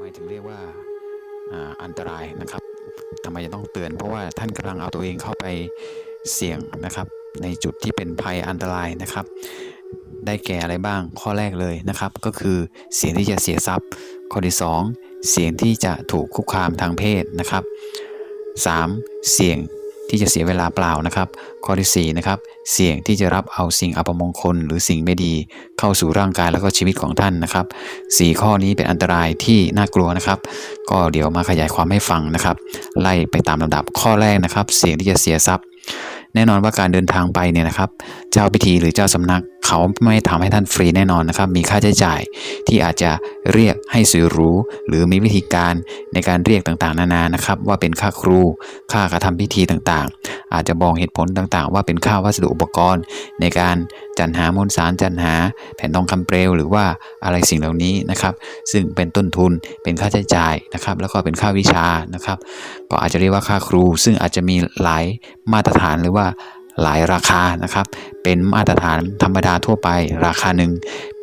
ไมถึงเรียกว่าอ่าอันตรายนะครับทำไมจะต้องเตือน เพราะว่าท่านกำลังเอาตัวเองเข้าไปเสี่ยงนะครับ ในจุดที่เป็นภัยอันตรายนะครับ ได้แก่อะไรบ้างข้อแรกเลยนะครับ ก็คือเสี่ยงที่จะเสียทรัพย์ ข้อที่ 2 เสี่ยงที่จะถูกคุกคามทางเพศนะครับ 3. เสี่ยง ที่จะเสียเวลาเปล่านะครับ ข้อที่4นะครับเสี่ยงที่จะรับเอาสิ่งอัปมงคล หรือสิ่งไม่ดี เข้าสู่ร่างกายแล้วก็ชีวิตของท่านนะครับ 4 ข้อนี้เป็นอันตรายที่น่ากลัวนะครับ ก็เดี๋ยวมาขยายความให้ฟังนะครับ ไล่ไปตามลำดับข้อแรกนะครับ เสี่ยงที่จะเสียทรัพย์ แน่นอนว่าการเดินทางไปเนี่ยนะครับ เจ้าพิธีหรือเจ้าสำนักเขาไม่ทำให้ท่านฟรีแน่นอนนะครับ มีค่าใช้จ่ายที่อาจจะเรียกให้สวยหรูหรือมีวิธีการในการเรียกต่างๆ นานานะครับ ว่าเป็นค่าครู ค่ากระทำพิธีต่างๆ อาจจะบอกเหตุผลต่างๆ ว่าเป็นค่าวัสดุอุปกรณ์ ในการจัดหามวลสารจัดหา แผ่นทองคำเปลวหรือว่าอะไรสิ่งเหล่านี้นะครับ ซึ่งเป็นต้นทุนเป็นค่าใช้จ่ายนะครับ แล้วก็เป็นค่าวิชานะครับ ก็อาจจะเรียกว่าค่าครู ซึ่งอาจจะมีหลายมาตรฐานหรือว่า หลายราคานะครับ เป็นมาตรฐานธรรมดาทั่วไป ราคาหนึ่ง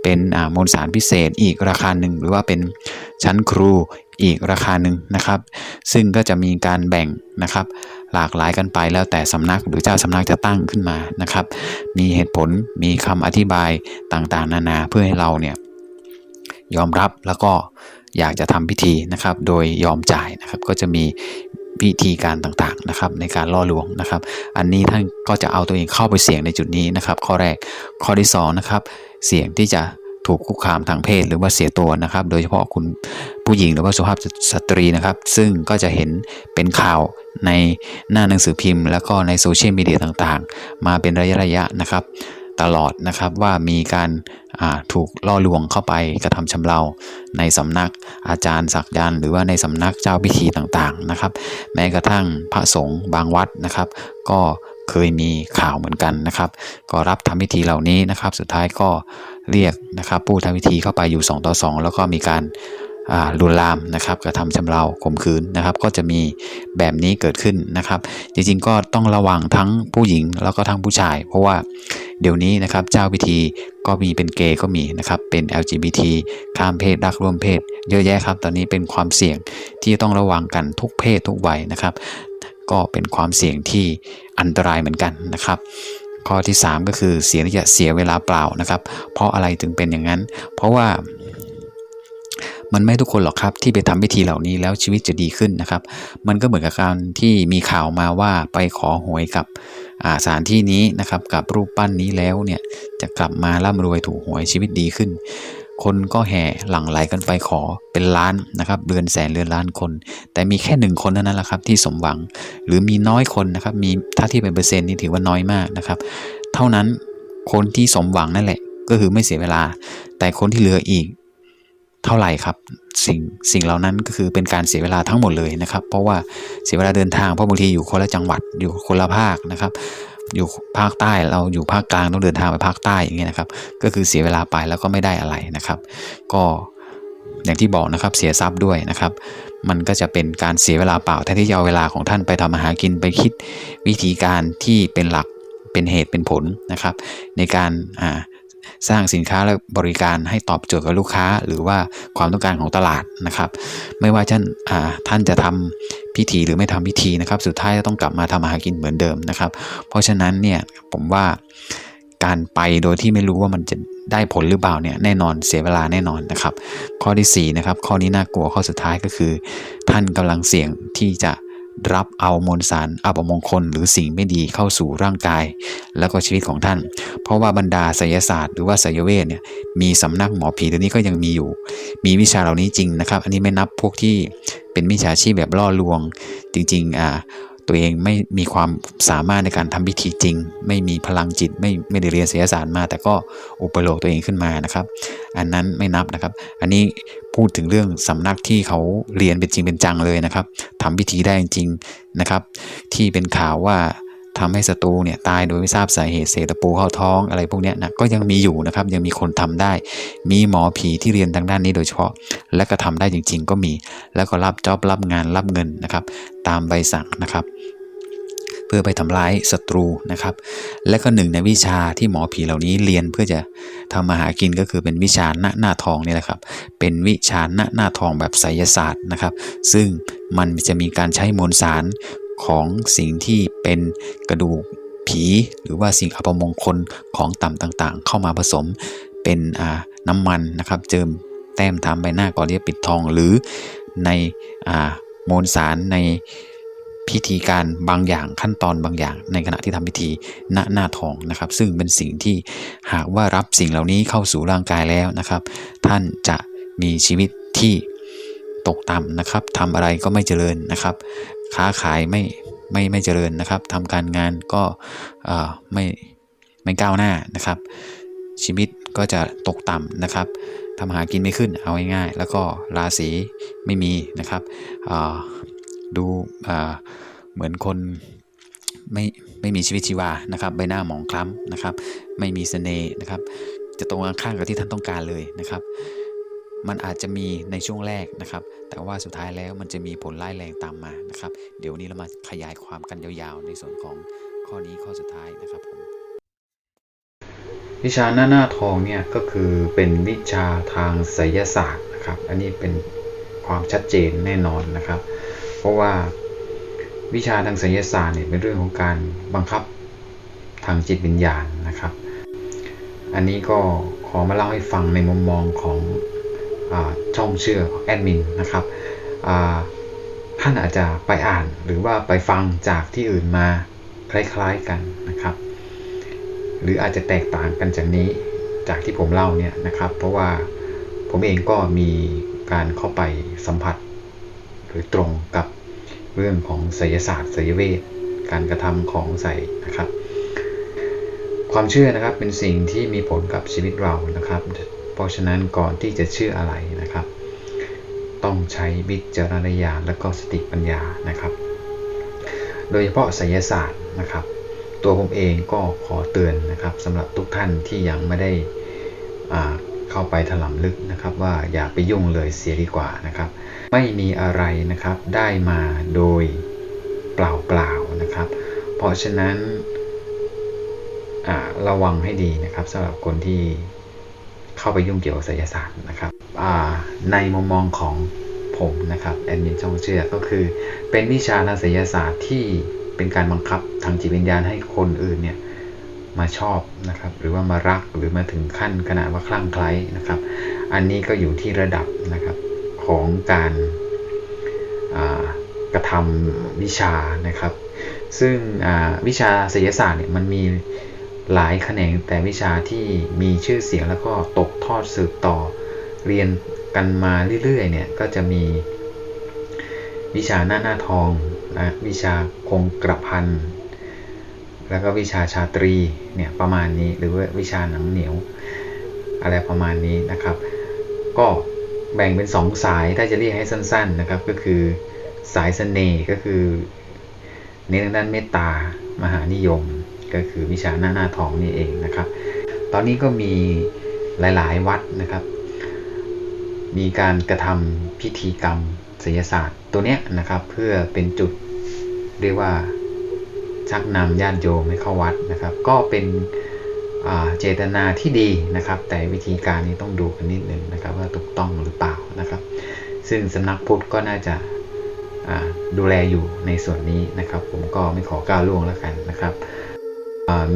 เป็นมวลสารพิเศษอีกราคาหนึ่ง หรือว่าเป็นชั้นครูอีกราคาหนึ่งนะครับ ซึ่งก็จะมีการแบ่งนะครับ หลากหลายกันไปแล้วแต่สำนักหรือเจ้าสำนักจะตั้งขึ้นมานะครับ มีเหตุผลมีคำอธิบายต่างๆ นานาเพื่อให้เราเนี่ยยอมรับแล้วก็อยากจะทำพิธีนะครับ โดยยอมจ่ายนะครับ ก็จะมี วิธีการต่างๆนะครับในการล่อลวงนะครับ อันนี้ท่านก็จะเอาตัวเองเข้าไปเสี่ยงในจุดนี้นะครับ ข้อแรกข้อที่สองนะครับเสี่ยงที่จะถูกคุกคามทางเพศหรือว่าเสียตัวนะครับ โดยเฉพาะคุณผู้หญิงหรือว่าสุภาพสตรีนะครับ ซึ่งก็จะเห็นเป็นข่าวในหน้าหนังสือพิมพ์ แล้วก็ในโซเชียลมีเดียต่างๆ มาเป็นระยะระยะๆนะครับ ตลอดนะครับว่ามีการ ถูกล่อลวงเข้าไปกระทำชำเราในสำนักอาจารย์ศักยันต์หรือว่าในสำนักเจ้าพิธีต่างๆนะครับ แม้กระทั่งพระสงฆ์บางวัดนะครับ ก็เคยมีข่าวเหมือนกันนะครับ ก็รับทำพิธีเหล่านี้นะครับ สุดท้ายก็เรียกนะครับ ผู้ทำพิธีเข้าไปอยู่ 2 ต่อ 2 แล้วก็มีการ ลวนลามนะครับกระทำชำเราข่มขืนนะครับ ก็จะมีแบบนี้เกิดขึ้นนะครับ จริงๆก็ต้องระวังทั้งผู้หญิงแล้วก็ทั้งผู้ชาย เพราะว่าเดี๋ยวนี้นะครับเจ้าพิธีก็มีเป็นเกย์ก็มีนะครับเป็น LGBT ข้ามเพศรักร่วมเพศ เยอะแยะครับ ตอนนี้เป็นความเสี่ยงที่ต้องระวังกันทุกเพศทุกวัยนะครับ ก็เป็นความเสี่ยงที่อันตรายเหมือนกันนะครับข้อที่ 3 ก็คือเสี่ยงที่จะเสียเวลาเปล่านะครับ เพราะอะไรถึงเป็นอย่างนั้น เพราะว่า มันไม่ทุกคนหรอกครับที่ไปทำพิธีเหล่านี้แล้วชีวิตจะดีขึ้นนะครับ มันก็เหมือนกับการที่มีข่าวมาว่าไปขอหวยกับอ่าสถานที่นี้นะครับ กับรูปปั้นนี้แล้วเนี่ยจะกลับมาร่ำรวยถูกหวยชีวิตดีขึ้น คนก็แห่หลั่งไหลกันไปขอเป็นล้านนะครับเดือนแสนเดือนล้านคน แต่มีแค่หนึ่งคนเท่านั้นแหละครับที่สมหวังหรือมีน้อยคนนะครับมีถ้าที่เป็นเปอร์เซ็นต์นี่ถือว่าน้อยมากนะครับ เท่านั้นคนที่สมหวังนั่นแหละก็คือไม่เสียเวลา แต่คนที่เหลืออีก เท่าไหร่ครับสิ่งสิ่งเหล่านั้นก็คือเป็นการเสียเวลาทั้งหมดเลยนะครับ เพราะว่าเสียเวลาเดินทางเพราะบางทีอยู่คนละจังหวัดอยู่คนละภาคนะครับ อยู่ภาคใต้เราอยู่ภาคกลางต้องเดินทางไปภาคใต้อย่างเงี้ยนะครับ ก็คือเสียเวลาไปแล้วก็ไม่ได้อะไรนะครับ ก็อย่างที่บอกนะครับเสียทรัพย์ด้วยนะครับ มันก็จะเป็นการเสียเวลาเปล่าแทนที่จะเอาเวลาของท่านไปทำมาหากินไปคิดวิธีการที่เป็นหลักเป็นเหตุเป็นผลนะครับ ในการอ่า สร้างสินค้าและบริการให้ตอบโจทย์กับลูกค้า หรือว่าความต้องการของตลาดนะครับ ไม่ว่าท่านอ่าท่านจะทำพิธีหรือไม่ทำพิธีนะครับ สุดท้ายก็ต้องกลับมาทำมาหากินเหมือนเดิมนะครับ เพราะฉะนั้นเนี่ยผมว่าการไปโดยที่ไม่รู้ว่ามันจะได้ผลหรือเปล่าเนี่ยแน่นอนเสียเวลาแน่นอนนะครับ ข้อที่4นะครับข้อนี้น่ากลัวข้อสุดท้ายก็คือ ท่านกำลังเสี่ยงที่จะ รับเอามวลสารอัปมงคลหรือสิ่งไม่ดีเข้าสู่ร่างกาย แล้วก็ชีวิตของท่าน เพราะว่าบรรดาไสยศาสตร์หรือว่าไสยเวทเนี่ยมีสำนักหมอผีตัวนี้ก็ยังมีอยู่ มีวิชาเหล่านี้จริงนะครับ อันนี้ไม่นับพวกที่เป็นมิจฉาชีพแบบล่อลวง จริงๆอ่า ตัวเองไม่มีความสามารถในการทำพิธีจริง ไม่มีพลังจิตไม่ไม่ได้เรียนศิลศาสตร์มา แต่ก็อุปโลกตัวเองขึ้นมานะครับ อันนั้นไม่นับนะครับ อันนี้พูดถึงเรื่องสำนักที่เขาเรียนเป็นจริงเป็นจังเลยนะครับทำพิธีได้จริงนะครับ ที่เป็นข่าวว่าทำให้ศัตรูเนี่ยตายโดยไม่ทราบสาเหตุเศษตะปูเข้าท้องอะไรพวกเนี้ยนะก็ยังมีอยู่นะครับ ยังมีคนทำได้ มีหมอผีที่เรียนทางด้านนี้โดยเฉพาะ และก็ทำได้จริง ๆ ก็มี แล้วก็รับจอบรับงานรับเงินนะครับ ตามใบสั่งนะครับ เพื่อไปทำร้ายศัตรูนะครับ และก็หนึ่งในวิชาที่หมอผีเหล่านี้เรียนเพื่อจะทำมาหากินก็คือเป็นวิชาหน้าหน้าทองนี่แหละครับ เป็นวิชาหน้าหน้าทองแบบไสยศาสตร์นะครับ ซึ่งมันจะมีการใช้มวลสารของสิ่งที่เป็นกระดูกผีหรือว่าสิ่งอัปมงคลของต่ำต่างๆ เข้ามาผสมเป็นน้ำมันนะครับ เจิมแต้มทำใบหน้าก่อนที่จะปิดทองหรือในอมวลสารใน พิธีการบางอย่างขั้นตอนบางอย่าง ในขณะที่ทำพิธีณหน้าทองนะครับ ซึ่งเป็นสิ่งที่หากว่ารับสิ่งเหล่านี้เข้าสู่ร่างกายแล้วนะครับ ท่านจะมีชีวิตที่ตกต่ำนะครับทำอะไรก็ไม่เจริญนะครับ ค้าขายไม่ไม่ไม่เจริญนะครับทำการงานก็เอ่อไม่ไม่ก้าวหน้านะครับ ชีวิตก็จะตกต่ำนะครับทำหากินไม่ขึ้นเอาง่ายๆแล้วก็ราศีไม่มีนะครับอ่า ดูเหมือนคนไม่ไม่มีชีวิตชีวานะครับ ใบหน้าหมองคล้ำนะครับ ไม่มีเสน่ห์นะครับ จะตรงข้ามกับที่ท่านต้องการเลยนะครับ มันอาจจะมีในช่วงแรกนะครับ แต่ว่าสุดท้ายแล้วมันจะมีผลร้ายแรงตามมานะครับ เดี๋ยวนี้เรามาขยายความกันยาวๆ ในส่วนของข้อนี้ข้อสุดท้ายนะครับผมวิชาหน้าหน้าทองเนี่ยก็คือเป็นวิชาทางไสยศาสตร์นะครับ อันนี้เป็นความชัดเจนแน่นอนนะครับ ราะว่าวิชาทางไสยศาสตร์เนี่ยเป็นเรื่องของการบังคับทางจิตวิญญาณนะครับ อันนี้ก็ขอมาเล่าให้ฟังในมุมมองของอช่องเชื่อของแอดมินนะครับท่านอาจจะไปอ่านหรือว่าไปฟังจากที่อื่นมาคล้ายๆกันนะครับ หรืออาจจะแตกต่างกันจากนี้จากที่ผมเล่าเนี่ยนะครับ เพราะว่าผมเองก็มีการเข้าไปสัมผัสโดยตรงกับ เรื่องของไสยศาสตร์ไสยเวทการกระทำของใส่นะครับ ความเชื่อนะครับเป็นสิ่งที่มีผลกับชีวิตเรานะครับ เพราะฉะนั้นก่อนที่จะเชื่ออะไรนะครับ ต้องใช้วิจารณญาณและก็สติปัญญานะครับ โดยเฉพาะไสยศาสตร์นะครับ ตัวผมเองก็ขอเตือนนะครับสำหรับทุกท่านที่ยังไม่ได้อ่า เข้าไปถลำลึกนะครับ ว่าอย่าไปยุ่งเลยเสียดีกว่านะครับ ไม่มีอะไรนะครับได้มาโดยเปล่าๆนะครับ เพราะฉะนั้นระวังให้ดีนะครับสำหรับคนที่เข้าไปยุ่งเกี่ยวกับไสยศาสตร์นะครับในมุมมองของผมนะครับแอดมินช่องเชื่อก็คือ เป็นวิชาทางไสยศาสตร์ที่เป็นการบังคับทางจิตวิญญาณให้คนอื่นเนี่ย มาชอบนะครับ หรือว่ามารักหรือมาถึงขั้นขนาดว่าคลั่งไคล้นะครับ อันนี้ก็อยู่ที่ระดับนะครับของการกระทำวิชานะครับ ซึ่งวิชาศิลศาสตร์เนี่ยมันมีหลายแขนงแต่วิชาที่มีชื่อเสียงแล้วก็ตกทอดสืบต่อเรียนกันมาเรื่อยๆเนี่ยก็จะมีวิชาหน้าหน้าทองนะวิชาคงกระพัน แล้วก็วิชาชาตรีเนี่ยประมาณนี้หรือว่าวิชาหนังเหนียว อะไรประมาณนี้นะครับ ก็แบ่งเป็นสองสายถ้าจะเรียกให้สั้น ๆนะครับ ก็คือสายเสน่ห์ก็คือเน้นทางด้านเมตตามหานิยม ก็คือวิชาหน้าหน้าทองนี่เองนะครับ ตอนนี้ก็มีหลายๆวัดนะครับ มีการกระทำพิธีกรรมศิลศาสตร์ตัวเนี้ยนะครับเพื่อเป็นจุดเรียกว่า ชักนำญาติโยมให้เข้าวัดนะครับ ก็เป็นเจตนาที่ดีนะครับ แต่วิธีการนี้ต้องดูกันนิดนึงนะครับ ว่าถูกต้องหรือเปล่านะครับ ซึ่งสำนักพุทธก็น่าจะดูแลอยู่ในส่วนนี้นะครับ ผมก็ไม่ขอก้าวล่วงแล้วกันนะครับ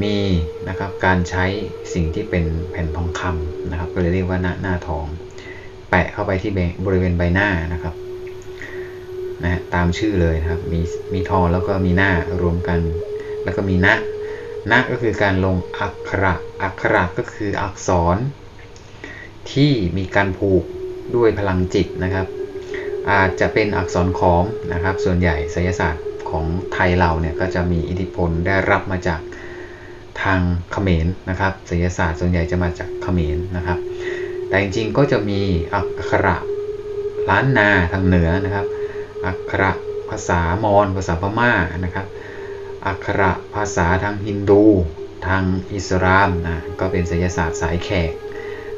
มีนะครับการใช้สิ่งที่เป็นแผ่นทองคำนะครับ ก็เลยเรียกว่าหน้าหน้าทอง แปะเข้าไปที่บริเวณใบหน้านะครับ นะตามชื่อเลยนะครับ มีมีทอแล้วก็มีหน้ารวมกัน แล้วก็มีณณก็คือการลงอักขระอักขระก็คืออักษร ที่มีการผูกด้วยพลังจิตนะครับ อาจจะเป็นอักษรขอมนะครับ ส่วนใหญ่ไสยศาสตร์ของไทยเราเนี่ยก็จะมีอิทธิพลได้รับมาจากทางเขมรนะครับไสยศาสตร์ส่วนใหญ่จะมาจากเขมรนะครับ แต่จริงๆก็จะมีอักขระล้านนาทางเหนือนะครับ อักขระภาษามอญภาษาพม่านะครับ อักขระภาษาทางฮินดูทางอิสลามนะก็เป็นไสยศาสตร์สายแขก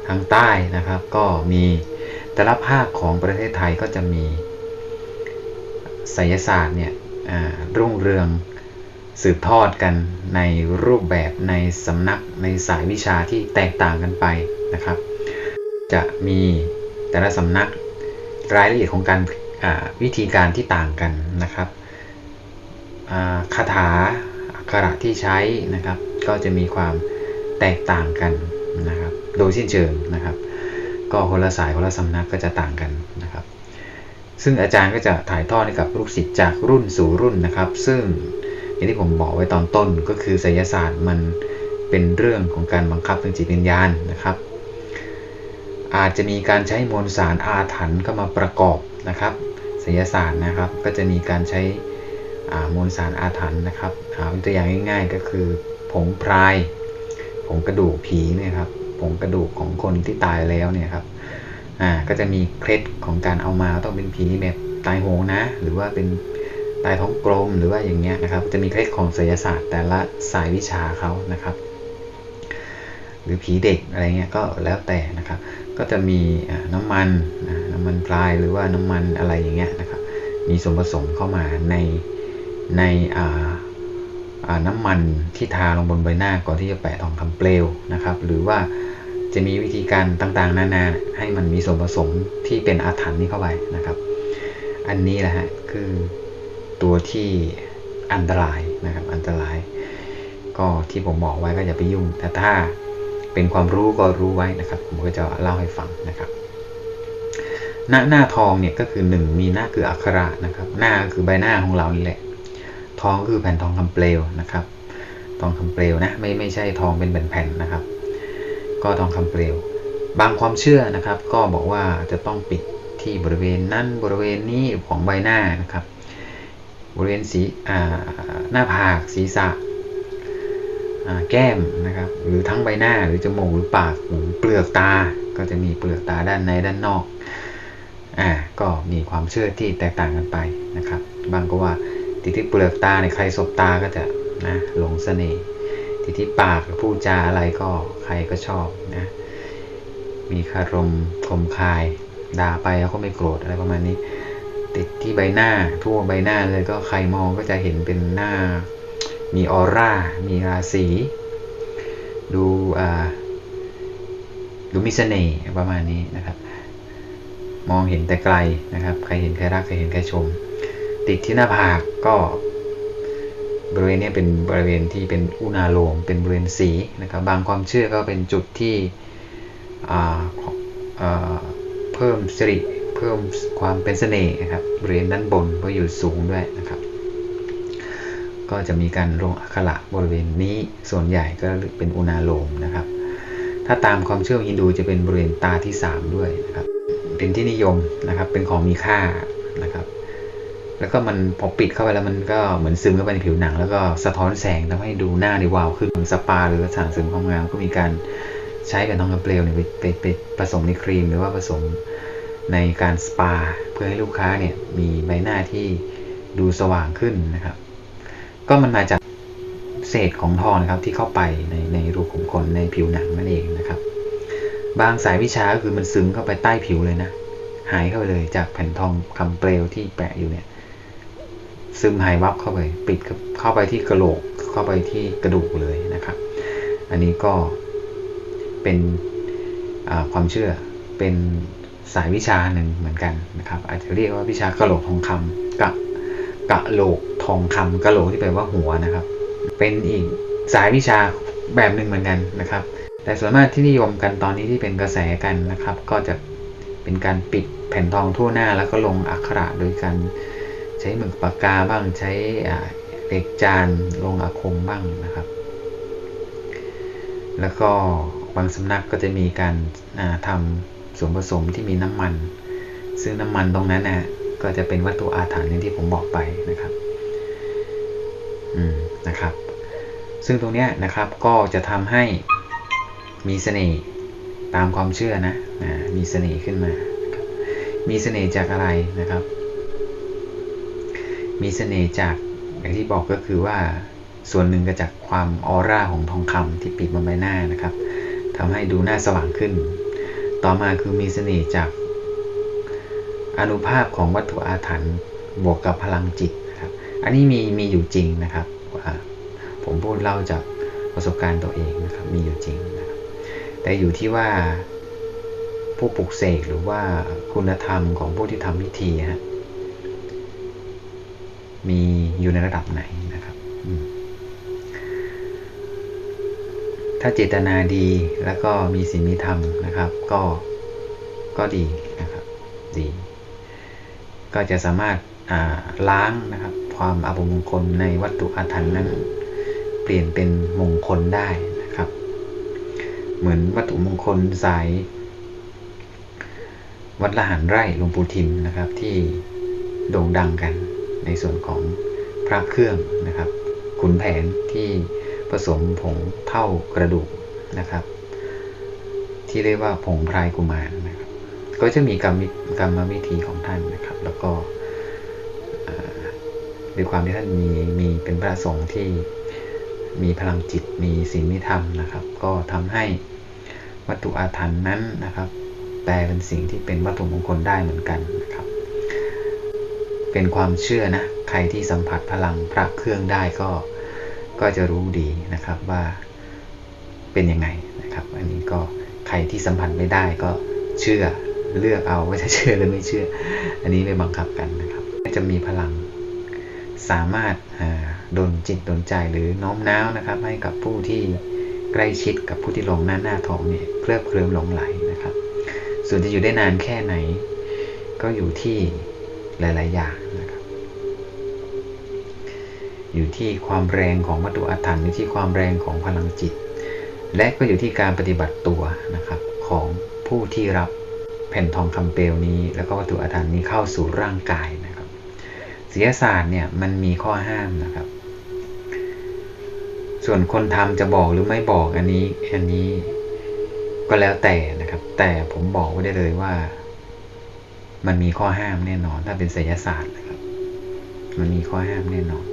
ทางใต้นะครับ ก็มีแต่ละภาคของประเทศไทยก็จะมีไสยศาสตร์เนี่ยรุ่งเรืองสืบทอดกันในรูปแบบในสำนักในสายวิชาที่แตกต่างกันไปนะครับ จะมีแต่ละสำนักรายละเอียดของการ วิธีการที่ต่างกันนะครับคาถาอักขระที่ใช้นะครับ ก็จะมีความแตกต่างกันนะครับ โดยสิ้นเชิงนะครับ ก็คนละสายคนละสำนักก็จะต่างกันนะครับ ซึ่งอาจารย์ก็จะถ่ายทอดให้กับลูกศิษย์จากรุ่นสู่รุ่นนะครับ ซึ่งอย่างที่ผมบอกไว้ตอนต้นก็คือไสยศาสตร์มันเป็นเรื่องของการบังคับทางจิตวิญญาณนะครับ อาจจะมีการใช้มวลสารอาถรรพ์เข้ามาประกอบ นะครับไสยศาสตร์นะครับ ก็จะมีการใช้มวลสารอาถรรพ์นะครับเอาตัวอย่างง่าย ๆ ก็คือผงพรายผงกระดูกผีเนี่ยครับผงกระดูกของคนที่ตายแล้วเนี่ยครับอ่าก็จะมีเคล็ดของการเอามาต้องเป็นผีแบบตายโหงนะ หรือว่าเป็นตายท้องกลมหรือว่าอย่างเงี้ยนะครับ จะมีเคล็ดของศิลศาสตร์ แต่ละสายวิชาเขานะครับ หรือผีเด็กอะไรเงี้ยก็แล้วแต่นะครับ ก็จะมีน้ำมัน น้ำมันพรายหรือว่าน้ำมันอะไรอย่างเงี้ยนะครับ มีส่วนผสมเข้ามาในในอ่าน้ำมันที่ทาลงบนใบหน้าก่อนที่จะแปะทองคำเปลวนะครับ หรือว่าจะมีวิธีการต่างๆ นานาให้มันมีส่วนผสมที่เป็นอาถรรพ์นี้เข้าไปนะครับ อันนี้แหละฮะคือตัวที่อันตรายนะครับอันตราย ก็ที่ผมบอกไว้ก็อย่าไปยุ่งแต่ถ้าเป็นความรู้ก็รู้ไว้นะครับ ผมก็จะเล่าให้ฟังนะครับ หน้าหน้าทองเนี่ยก็คือหนึ่งมีหน้าคืออักขระนะครับ หน้าคือใบหน้าของเรานี่แหละ ทองคือแผ่นทองคำเปลวนะครับ ทองคำเปลวนะไม่ไม่ใช่ทองเป็นแผ่นๆนะครับ ก็ทองคำเปลว บางความเชื่อนะครับ ก็บอกว่าจะต้องปิดที่บริเวณนั้นบริเวณนี้ของใบหน้านะครับ บริเวณสีหน้าผากศีรษะแก้มนะครับ หรือทั้งใบหน้าหรือจมูกหรือปากหรือเปลือกตา ก็จะมีเปลือกตาด้านในด้านนอก อ่าก็มีความเชื่อที่แตกต่างกันไปนะครับ บางก็ว่าติดที่เปลือกตาในยใครสบตาก็จะนะหลงเสน่ห์ติดที่ปากพูดจาอะไรก็ใครก็ชอบนะมีคารมคมคายด่าไปแล้วก็ไม่โกรธอะไรประมาณนี้ ติดที่ใบหน้าทั่วใบหน้าเลยก็ใครมองก็จะเห็นเป็นหน้า มีออร่า มีราศีดูอ่าดูมีเสน่ห์ประมาณนี้นะครับ มองเห็นแต่ไกลนะครับ ใครเห็นใครรักใครเห็นใครชม ติดที่หน้าผากก็บริเวณนี้เป็นบริเวณที่เป็นอุณาโลม เป็นบริเวณสีนะครับ บางความเชื่อก็เป็นจุดที่เพิ่มสิริเพิ่มความเป็นเสน่ห์นะครับบริเวณด้านบนเพราะอยู่สูงด้วยนะครับ ก็จะมีการลงอักขระบริเวณนี้ส่วนใหญ่ก็เป็นอุณาโลมนะครับ ถ้าตามความเชื่อองฮินดูจะเป็นบริเวณตาที่ 3 ด้วยนะครับ เป็นที่นิยมนะครับ เป็นของมีค่านะครับ แล้วก็มันพอปิดเข้าไปแล้วมันก็เหมือนซึมเข้าไปในผิวหนัง แล้วก็สะท้อนแสงทำให้ดูหน้าในวาวขึ้นสปา หรือสารเสริมความงามก็มีการใช้กับทองคำเปลวเนี่ยไปไปไปผสมในครีม หรือว่าผสมในการสปา เพื่อให้ลูกค้าเนี่ยมีใบหน้าที่ดูสว่างขึ้นนะครับ ก็มันมาจากเศษของทองนะครับที่เข้าไปในในรูขุมขนในผิวหนังนั่นเองนะครับ บางสายวิชาก็คือมันซึมเข้าไปใต้ผิวเลยนะ หายเข้าไปเลยจากแผ่นทองคำเปลวที่แปะอยู่เนี่ย ซึมหายวับเข้าไป ปิดเข้าไปที่กระโหลก เข้าไปที่กระดูกเลยนะครับ อันนี้ก็เป็นความเชื่อ เป็นสายวิชาหนึ่งเหมือนกันนะครับ อาจจะเรียกว่าวิชากระโหลกทองคำกะกะโหลกทองคำกะโหลกที่แปลว่าหัวนะครับ เป็นอีกสายวิชาแบบหนึ่งเหมือนกันนะครับ แต่ส่วนมากที่นิยมกันตอนนี้ที่เป็นกระแสกันนะครับ ก็จะเป็นการปิดแผ่นทองทั่วหน้าแล้วก็ลงอักขระโดยการใช้หมึกปากกาบ้างใช้เหล็กจานลงอาคมบ้างนะครับ แล้วก็บางสำนักก็จะมีการทำส่วนผสมที่มีน้ำมัน ซึ่งน้ำมันตรงนั้นนะก็จะเป็นวัตถุอาถรรพ์ที่ผมบอกไปนะครับอืมนะครับ ซึ่งตรงเนี้ยนะครับก็จะทำให้ มีเสน่ห์ตามความเชื่อนะนะมีเสน่ห์ขึ้นมา มีเสน่ห์จากอะไรนะครับ มีเสน่ห์จากอย่างที่บอกก็คือว่าส่วนหนึ่งก็จากความออร่าของทองคำที่ปิดบนใบหน้านะครับทำให้ดูหน้าสว่างขึ้น ต่อมาคือมีเสน่ห์จากอนุภาพของวัตถุอาถรรพ์บวกกับพลังจิตนะครับ อันนี้มีมีอยู่จริงนะครับผมพูดเล่าจากประสบการณ์ตัวเองนะครับ มีอยู่จริงนะ แต่อยู่ที่ว่าผู้ปลุกเสกหรือว่าคุณธรรมของผู้ที่ทำพิธีฮะมีอยู่ในระดับไหนนะครับถ้าเจตนาดีแล้วก็มีศีลมีธรรมนะครับ ก็ก็ดีนะครับดี ก็จะสามารถาล้างนะครับ ความอัปมงคลในวัตถุอาถรรพ์นั้น เปลี่ยนเป็นมงคลได้ เหมือนวัตถุมงคลสาย วัดละหันไร่หลวงปู่ทิมนะครับ ที่โด่งดังกันในส่วนของพระเครื่องนะครับขุนแผนที่ผสมผงเท่ากระดูกนะครับ ที่เรียกว่าผงพรายกุมารนะครับ ก็จะมีกรรมกรรมวิธีของท่านนะครับ แล้วก็ด้วยความที่ท่านมีมีเป็นพระสงฆ์ที่มีพลังจิตมีศีลมีธรรมนะครับ ก็ทำให้ วัตถุอาถรรพ์นั้นนะครับ แปลเป็นสิ่งที่เป็นวัตถุมงคลได้เหมือนกันนะครับ เป็นความเชื่อนะ ใครที่สัมผัสพลังพระเครื่องได้ก็ก็จะรู้ดีนะครับว่าเป็นยังไงนะครับ อันนี้ก็ใครที่สัมผัสไม่ได้ก็เชื่อเลือกเอาว่าจะเชื่อหรือไม่เชื่อ อันนี้ไม่บังคับกันนะครับ จะมีพลังสามารถอ่าดลจิตโดลใจหรือน้อมน้าวนะครับ ให้กับผู้ที่ ใกล้ชิดกับผู้ที่ลงหน้าหน้าทองเนี่ยเคลิบเคลิ้มหลงไหลนะครับ ส่วนจะอยู่ได้นานแค่ไหน ก็อยู่ที่หลาย ๆ อย่างนะครับ อยู่ที่ความแรงของวัตถุอาถรรพ์อยู่ที่ความแรงของพลังจิต และก็อยู่ที่การปฏิบัติตัวนะครับของผู้ที่รับแผ่นทองคำเปลวนี้ แล้วก็วัตถุอาถรรพ์นี้เข้าสู่ร่างกายนะครับศิลศาสตร์เนี่ยมันมีข้อห้ามนะครับ ส่วนคนทำจะบอกหรือไม่บอกอันนี้ อันนี้ก็แล้วแต่นะครับ แต่ผมบอกไว้ได้เลยว่า มันมีข้อห้ามแน่นอน ถ้าเป็นไสยศาสตร์นะครับ มันมีข้อห้ามแน่นอน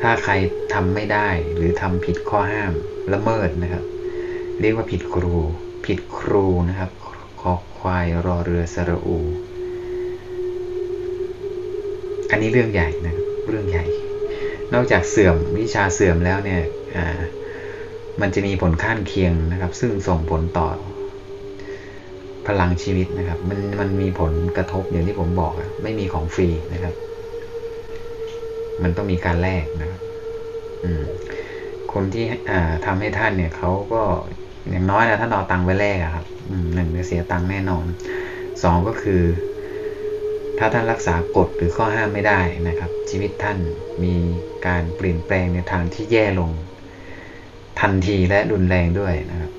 ถ้าใครทำไม่ได้หรือทำผิดข้อห้ามละเมิดนะครับ เรียกว่าผิดครู ผิดครูนะครับคอควายรอเรือสระอู อันนี้เรื่องใหญ่นะครับเรื่องใหญ่ นอกจากเสื่อมวิชาเสื่อมแล้วเนี่ยมันจะมีผลข้างเคียงนะครับ ซึ่งส่งผลต่อพลังชีวิตนะครับ มันมันมีผลกระทบอย่างที่ผมบอกไม่มีของฟรีนะครับ มันต้องมีการแลกนะครับคนที่ทำให้ท่านเนี่ยเขาก็อย่างน้อยนะท่านเอาตังค์ไว้แลกครับหนึ่งเสียตังค์แน่นอนสองก็คือ ถ้าท่านรักษากฎหรือข้อห้ามไม่ได้นะครับ ชีวิตท่านมีการเปลี่ยนแปลงในทางที่แย่ลง ทันทีและรุนแรงด้วยนะครับ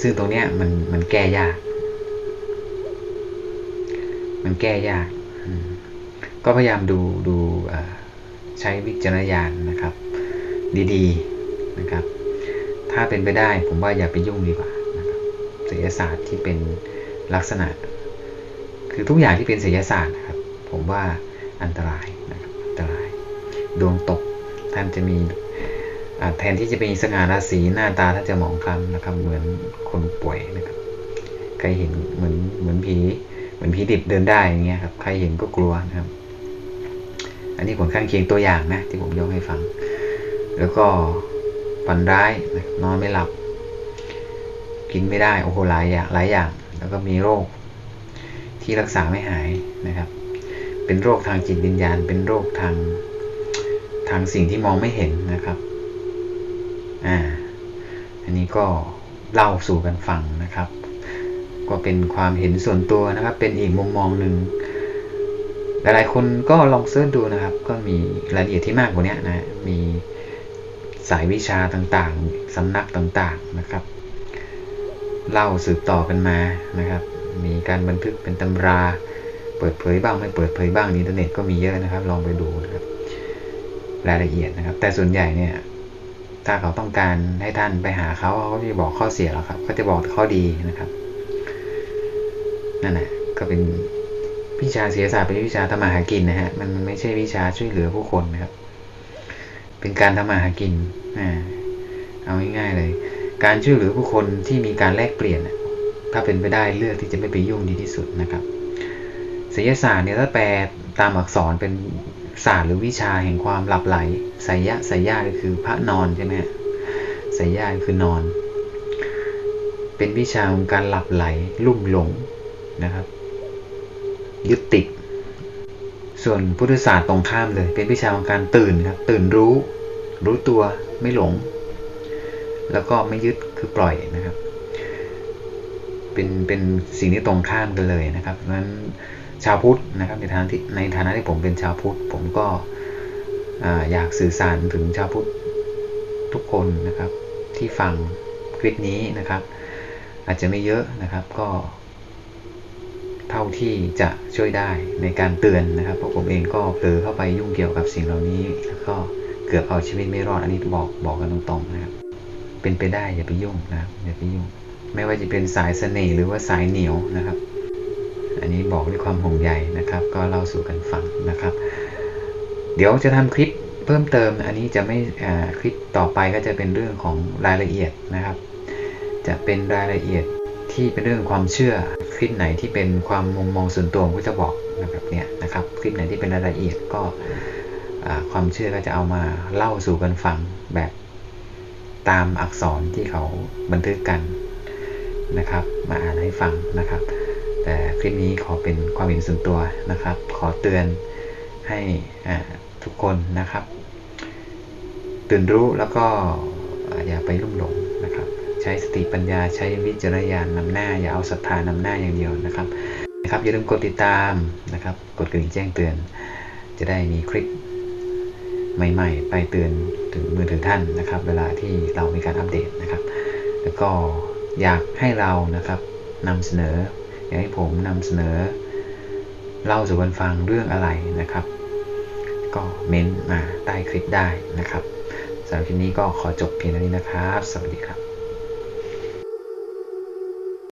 ซึ่งตรงเนี้ยมันมันแก้ยาก มันแก้ยาก ก็พยายามดูดูใช้วิจารณญาณนะครับ ดีๆนะครับ ถ้าเป็นไปได้ผมว่าอย่าไปยุ่งดีกว่านะครับศิลศาสตร์ที่เป็นลักษณะ คือทุกอย่างที่เป็นศิลศาสตร์นะครับ ผมว่าอันตรายนะครับอันตราย ดวงตกท่านจะมีแทนที่จะเป็นสง่าราศีหน้าตาท่านจะหมองคล้ำนะครับ เหมือนคนป่วยนะครับ ใครเห็นเหมือนเหมือนผีเหมือนผีดิบเดินได้อย่างเงี้ยครับใครเห็นก็กลัวนะครับ อันนี้ผลข้างเคียงตัวอย่างนะที่ผมยกให้ฟัง แล้วก็ฝันร้ายนะนอนไม่หลับ กินไม่ได้โอ้โหหลายอย่างหลายอย่าง แล้วก็มีโรค ที่รักษาไม่หายนะครับ เป็นโรคทางจิตวิญญาณ เป็นโรคทางทางสิ่งที่มองไม่เห็นนะครับอ่าอันนี้ก็เล่าสู่กันฟังนะครับ ก็เป็นความเห็นส่วนตัวนะครับ เป็นอีกมุมมองหนึ่งหลายๆคนก็ลองเสิร์ชดูนะครับ ก็มีรายละเอียดที่มากกว่านี้นะมีสายวิชาต่างๆ สำนักต่างๆนะครับ เล่าสืบต่อกันมานะครับ มีการบันทึกเป็นตำรา เปิดเผยบ้างไม่เปิดเผยบ้างในอินเทอร์เน็ตก็มีเยอะนะครับ ลองไปดูนะครับรายละเอียดนะครับ แต่ส่วนใหญ่เนี่ย ถ้าเขาต้องการให้ท่านไปหาเขาเขาก็จะบอกข้อเสียแล้วครับเขาจะบอกข้อดีนะครับนั่นแหละก็เป็นวิชาเสียศาสตร์เป็นวิชาทำมาหากินนะฮะมันไม่ใช่วิชาช่วยเหลือผู้คนนะครับ เป็นการทำมาหากินอ่าเอาง่ายๆเลย การช่วยเหลือผู้คนที่มีการแลกเปลี่ยน ถ้าเป็นไปได้เลือกที่จะไม่ไปยุ่งดีที่สุดนะครับศิลศาสตร์เนี่ยถ้าแปลตามอักษรเป็นศาสตร์หรือวิชาแห่งความหลับไหลไสยะไสยะก็คือพระนอนใช่ไหมฮะไสยะคือนอน เป็นวิชาของการหลับไหลลุ่มหลงนะครับ ยึดติดส่วนพุทธศาสตร์ตรงข้ามเลย เป็นวิชาของการตื่นครับตื่นรู้ รู้ตัวไม่หลง แล้วก็ไม่ยึดคือปล่อยนะครับ เป็นเป็นสิ่งที่ตรงข้ามกันเลยนะครับนั้นชาวพุทธนะครับในฐานะที่ในฐานะที่ผมเป็นชาวพุทธผมก็อ่าอยากสื่อสารถึงชาวพุทธทุกคนนะครับที่ฟังคลิปนี้นะครับ อาจจะไม่เยอะนะครับก็ เท่าที่จะช่วยได้ในการเตือนนะครับเพราะผมเองก็เผลอเข้าไปยุ่งเกี่ยวกับสิ่งเหล่านี้แล้วก็เกือบเอาชีวิตไม่รอดอันนี้บอกบอกกันตรงๆนะครับ เป็นไปได้อย่าไปยุ่งนะครับอย่าไปยุ่ง ไม่ว่าจะเป็นสายเสน่ห์หรือว่าสายเหนียวนะครับ อันนี้บอกด้วยความห่วงใยนะครับ ก็เล่าสู่กันฟังนะครับ เดี๋ยวจะทำคลิปเพิ่มเติม อันนี้จะไม่คลิปต่อไปก็จะเป็นเรื่องของรายละเอียดนะครับ จะเป็นรายละเอียดที่เป็นเรื่องความเชื่อคลิปไหนที่เป็นความมุมมองส่วนตัวก็จะบอกแบบเนี้ยนะครับคลิปไหนที่เป็นรายละเอียดก็ความเชื่อก็จะเอามาเล่าสู่กันฟังแบบตามอักษรที่เขาบันทึกกัน นะครับ มาอ่านให้ฟังนะครับ แต่คลิปนี้ขอเป็นความเห็นส่วนตัวนะครับ ขอเตือนให้ทุกคนนะครับ ตื่นรู้แล้วก็อย่าไปลุ่มหลงนะครับ ใช้สติปัญญาใช้วิจารณญาณนำหน้า อย่าเอาศรัทธานำหน้าอย่างเดียวนะครับนะครับอย่าลืมกดติดตามนะครับ กดกระดิ่งแจ้งเตือน จะได้มีคลิปใหม่ ๆ ไปเตือนถึงมือถือท่านนะครับ เวลาที่เรามีการอัปเดตนะครับ แล้วก็ อยากให้เรานะครับนำเสนอ อยากให้ผมนำเสนอเล่าสู่กันฟังเรื่องอะไรนะครับ ก็เม้นต์มาใต้คลิปได้นะครับสำหรับคลิปนี้ก็ขอจบเพียงเท่านี้นะครับ สวัสดีครับ